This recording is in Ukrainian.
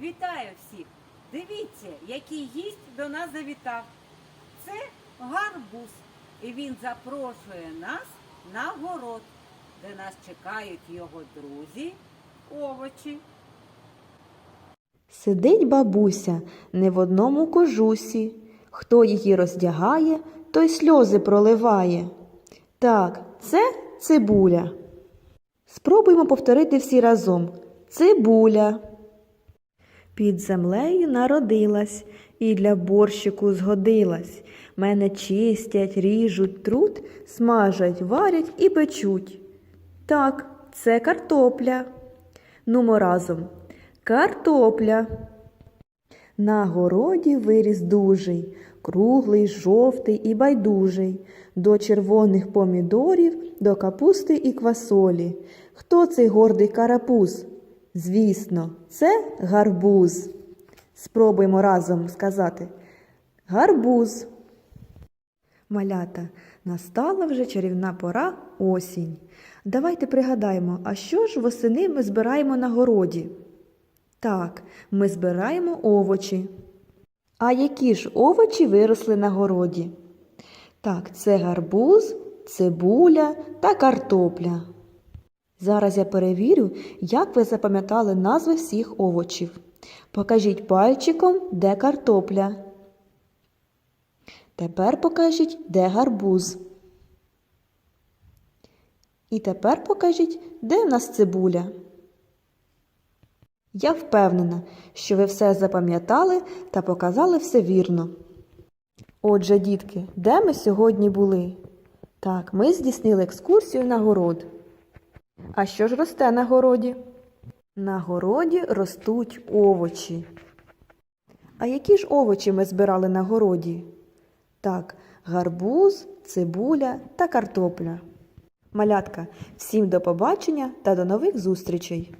Вітаю всіх! Дивіться, який гість до нас завітав. Це гарбуз. І він запрошує нас на город, де нас чекають його друзі, овочі. Сидить бабуся не в одному кожусі. Хто її роздягає, той сльози проливає. Так, це цибуля. Спробуємо повторити всі разом. Цибуля. Під землею народилась і для борщику згодилась. Мене чистять, ріжуть, труть, смажать, варять і печуть. Так, це картопля. Нумо разом. Картопля. На городі виріс дужий, круглий, жовтий і байдужий, до червоних помідорів, до капусти і квасолі. Хто цей гордий карапуз? Звісно, це гарбуз. Спробуємо разом сказати гарбуз. Малята, настала вже чарівна пора осінь. Давайте пригадаємо, а що ж восени ми збираємо на городі? Так, ми збираємо овочі. А які ж овочі виросли на городі? Так, це гарбуз, цибуля та картопля. Зараз я перевірю, як ви запам'ятали назви всіх овочів. Покажіть пальчиком, де картопля. Тепер покажіть, де гарбуз. І тепер покажіть, де в нас цибуля. Я впевнена, що ви все запам'ятали та показали все вірно. Отже, дітки, де ми сьогодні були? Так, ми здійснили екскурсію на город. А що ж росте на городі? На городі ростуть овочі. А які ж овочі ми збирали на городі? Так, гарбуз, цибуля та картопля. Малятка, всім до побачення та до нових зустрічей!